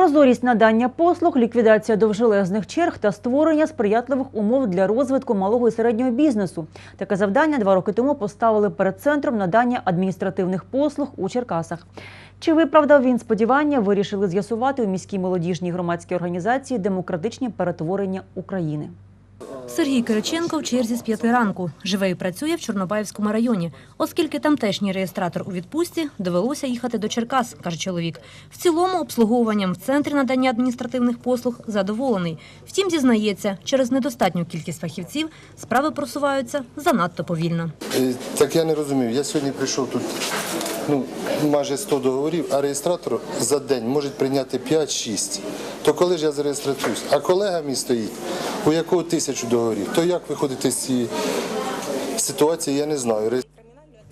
Прозорість надання послуг, ліквідація довжелезних черг та створення сприятливих умов для розвитку малого і середнього бізнесу. Таке завдання два роки тому поставили перед центром надання адміністративних послуг у Черкасах. Чи виправдав він сподівання, вирішили з'ясувати у міській молодіжній громадській організації Демократичні перетворення України. Сергій Кириченко в черзі з п'яти ранку. Живе і працює в Чорнобаївському районі. Оскільки тамтешній реєстратор у відпустці, довелося їхати до Черкас, каже чоловік. В цілому обслуговуванням в центрі надання адміністративних послуг задоволений. Втім, зізнається, через недостатню кількість фахівців справи просуваються занадто повільно. Е, Так я не розумію. Я сьогодні прийшов тут ну, майже 100 договорів, а реєстратор за день може прийняти 5-6. То коли ж я зареєструюсь? А колега мій стоїть, у якого тисячу договорів, то як виходити з цієї ситуації, я не знаю.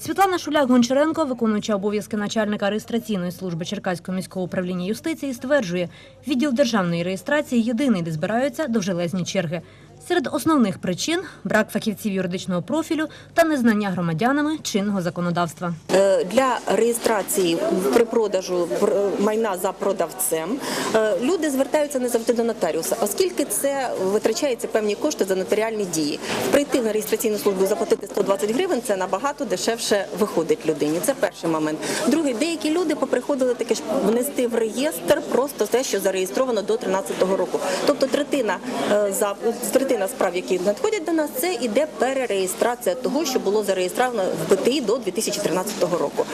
Світлана Шуляк-Гончаренко, виконуюча обов'язки начальника реєстраційної служби Черкаського міського управління юстиції, стверджує, відділ державної реєстрації єдиний, де збираються довжелезні черги. Серед основних причин брак фахівців юридичного профілю та незнання громадянами чинного законодавства. Е, Для реєстрації при продажу пр- майна за продавцем е, люди звертаються не завжди до нотаріуса, оскільки це витрачаються певні кошти за нотаріальні дії. Прийти на реєстраційну службу заплатити 120 гривень це набагато дешевше виходить людині. Це перший момент. Другий, деякі люди поприходили таки ж внести в реєстр просто те, що зареєстровано до 13-го року. Тобто третина е, за третина справ, які надходять до нас, це іде перереєстрація того, що було зареєстровано в БТІ до 2013 року.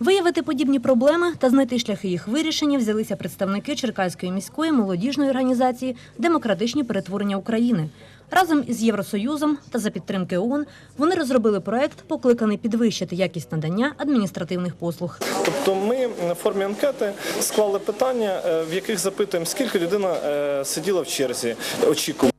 Виявити подібні проблеми та знайти шляхи їх вирішення взялися представники Черкаської міської молодіжної організації Демократичні перетворення України. Разом із Євросоюзом та за підтримки ООН вони розробили проект, покликаний підвищити якість надання адміністративних послуг. Тобто ми на формі анкети склали питання, е, в яких запитуємо, скільки людина е, сиділа в черзі, очікувала.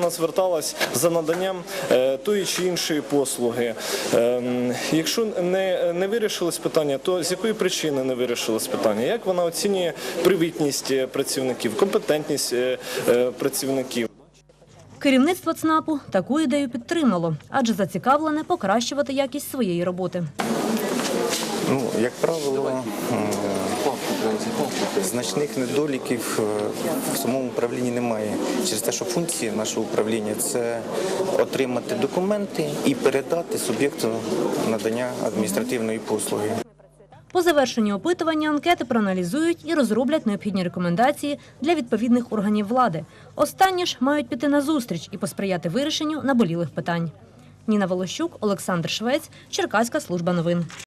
Вона зверталась за наданням е, тої чи іншої послуги. Ем, Якщо не, не вирішилось питання, то з якої причини не вирішилось питання? Як вона оцінює привітність е, працівників, компетентність е, працівників? Керівництво ЦНАПу таку ідею підтримало, адже зацікавлене покращувати якість своєї роботи. Ну, як правило, значних недоліків е, в самому управлінні немає. Через те, що функції нашого управління це отримати документи і передати суб'єкту надання адміністративної послуги. По завершенню опитування анкети проаналізують і розроблять необхідні рекомендації для відповідних органів влади. Останні ж мають піти на зустріч і посприяти вирішенню наболілих питань. Ніна Волощук, Олександр Швець, Черкаська служба новин.